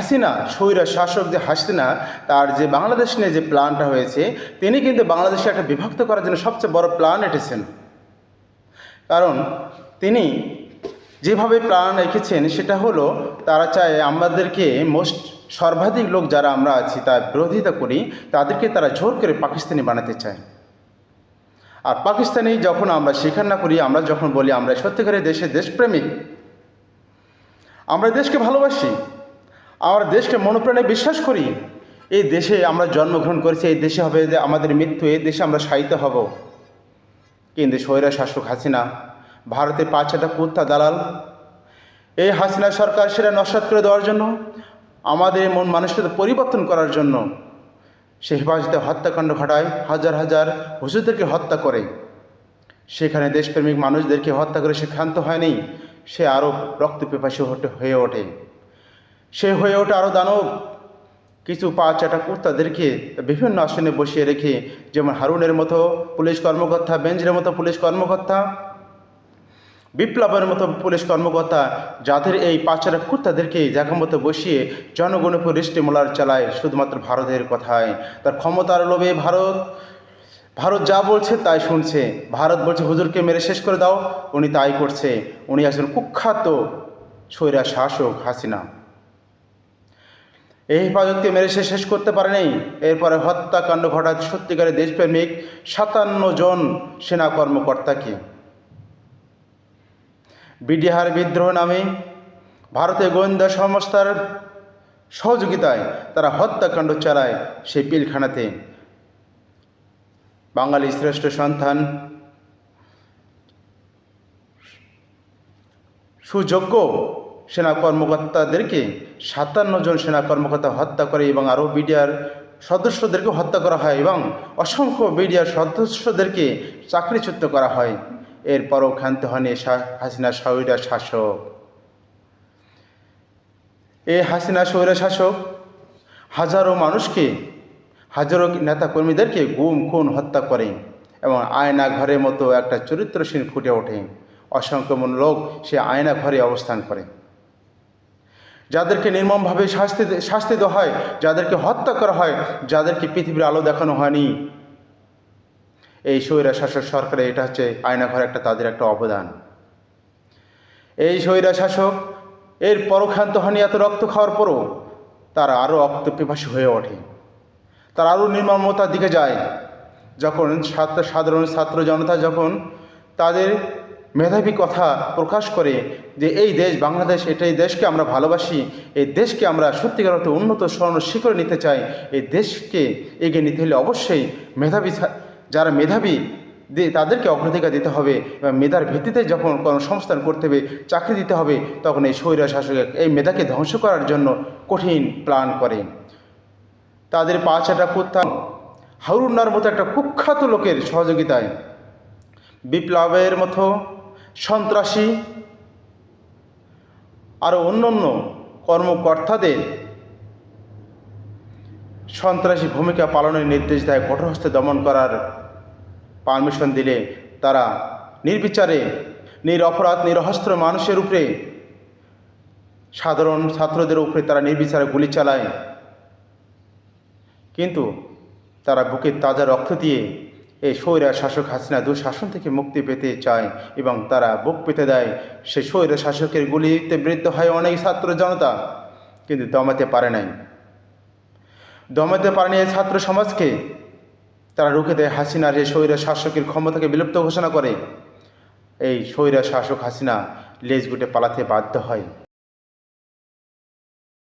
হাসিনা, স্বৈরা শাসক যে হাসিনা, তার যে বাংলাদেশ নিয়ে যে প্ল্যানটা হয়েছে, তিনি কিন্তু বাংলাদেশে একটা বিভক্ত করার জন্য সবচেয়ে বড় প্ল্যান এঁটেছেন। কারণ তিনি যেভাবে প্ল্যান রেখেছেন সেটা হলো তারা চায় আমাদেরকে মোস্ট সর্বাধিক লোক যারা আমরা আছি, তার বিরোধিতা করি, তাদেরকে তারা জোর করে পাকিস্তানি বানাতে চায়। আর পাকিস্তানি যখন আমরা স্বীকার না করি, আমরা যখন বলি, আমরা সত্যিকারের দেশে দেশপ্রেমিক, আমরা দেশকে ভালোবাসি আমরা দেশকে মনোপ্রাণে বিশ্বাস করি। এই দেশে আমরা জন্মগ্রহণ করেছি, এই দেশে হবে আমাদের মৃত্যু, এই দেশে আমরা সাহিত্য হব। কিন্তু স্বৈরা শাসক হাসিনা, ভারতের পাঁচটা কুত্তা দালাল, এই হাসিনা সরকার সেটা নস্বাত করে দেওয়ার জন্য, আমাদের মন মানুষকে পরিবর্তন করার জন্য সে হেফাজতে হত্যাকাণ্ড ঘটায়, হাজার হাজার হুজুরদেরকে হত্যা করে। সেখানে দেশপ্রেমিক মানুষদেরকে হত্যা করে সে ক্ষান্ত হয়নি, সে আরও রক্ত পিপাসী হয়ে ওঠে। সে হয়ে ওঠে আরও দানব। কিছু পা চাটা কুর্তাদেরকে বিভিন্ন আসনে বসিয়ে রেখে, যেমন হারুনের মতো পুলিশ কর্মকর্তা, বেঞ্জের মতো পুলিশ কর্মকর্তা, বিপ্লবের মতো পুলিশ কর্মকর্তা, যাদের এই পাচারা কুর্তাদেরকে জায়গা মতো বসিয়ে জনগণের উপর চালায় শুধুমাত্র ভারতের কথায়। তার ক্ষমতার লোভে ভারত ভারত যা বলছে তাই শুনছে। ভারত বলছে, হুজুরকে মেরে শেষ করে দাও। উনি তাই করছে। উনি একজন কুখ্যাত স্বৈরা শাসক হাসিনা। এই হেফাজতকে মেরে সে শেষ করতে পারেনি এরপরে হত্যাকাণ্ড ঘটায় সত্যিকারের দেশপ্রেমিক সাতান্ন জন সেনা কর্মকর্তাকে। বিডিহার বিদ্রোহ নামে ভারতের গোয়েন্দা সংস্থার সহযোগিতায় তারা হত্যাকাণ্ড চালায় সেই পিলখানাতে। বাঙালি শ্রেষ্ঠ সন্তান সুযোগ্য সেনা কর্মকর্তাদেরকে সাতান্ন জন সেনা কর্মকর্তা হত্যা করে এবং আরও বিডিআর সদস্যদেরকে হত্যা করা হয় এবং অসংখ্য বিডিআর সদস্যদেরকে চাকরিচ্যুত করা হয়। এরপরও ক্ষান্ত হয়নি হাসিনা সৈরা শাসক। এই হাসিনা সৈরা শাসক হাজারো মানুষকে, হাজারো নেতা কর্মীদেরকে গুম, খুন, হত্যা করে এবং আয়না ঘরের মতো একটা চরিত্রশীল ফুটে ওঠে। অসংখ্য লোক সে আয়না ঘরে অবস্থান করে। যাদেরকে নির্মমভাবে শাস্তি শাস্তি দেওয়া হয়, যাদেরকে হত্যা করা হয়, যাদেরকে পৃথিবীর আলো দেখানো হয়নি। এই স্বৈরা শাসক সরকারে এটা হচ্ছে আয়নাঘর একটা, তাদের একটা অবদান। এই স্বৈরা শাসক এর পরক্ষান্ত হয়নি এত রক্ত খাওয়ার পরও। তারা আরও রক্ত পিপাসী হয়ে ওঠে। তারা আরও নির্মমতার দিকে যায়। যখন সাধারণ ছাত্র জনতা যখন তাদের মেধাবী কথা প্রকাশ করে যে এই দেশ বাংলাদেশ, এটাই দেশকে আমরা ভালোবাসি, এই দেশকে আমরা সত্যিকার অর্থে উন্নত স্বর্ণ শিখরে নিতে চাই, এই দেশকে এগিয়ে নিতে হলে অবশ্যই মেধাবী যারা মেধাবী তাদেরকে অগ্রাধিকার দিতে হবে এবং মেধার ভিত্তিতে যখন কর্মসংস্থান করতে হবে, চাকরি দিতে হবে, তখন এই স্বৈরা শাসক এই মেধাকে ধ্বংস করার জন্য কঠিন প্ল্যান করে। তাদের পাঁচাটা কুত্তা হারুন্নার মতো একটা কুখ্যাত লোকের সহযোগিতায় বিপ্লবের মতো সন্ত্রাসী আরও অন্য অন্য কর্মকর্তাদের সন্ত্রাসী ভূমিকা পালনের নির্দেশ দেয় কঠোরহস্তে দমন করার পারমিশন দিলে তারা নির্বিচারে, নিরপরাধ, নিরহস্ত্র মানুষের উপরে, সাধারণ ছাত্রদের উপরে তারা নির্বিচারে গুলি চালায়। কিন্তু তারা বুকের তাজা রক্ত দিয়ে এই স্বৈরা শাসক হাসিনা দুঃশাসন থেকে মুক্তি পেতে চায় এবং তারা বুক পেতে দেয়। সে স্বৈরা শাসকের গুলিতে বৃদ্ধ হয় অনেক ছাত্র জনতা, কিন্তু দমাতে পারে নাই। দমাতে পারেনি এই ছাত্র সমাজকে। তারা রুখে দেয় হাসিনার এই স্বৈরা শাসকের ক্ষমতাকে বিলুপ্ত ঘোষণা করে। এই স্বৈরা শাসক হাসিনা লেজ গুটে পালাতে বাধ্য হয়।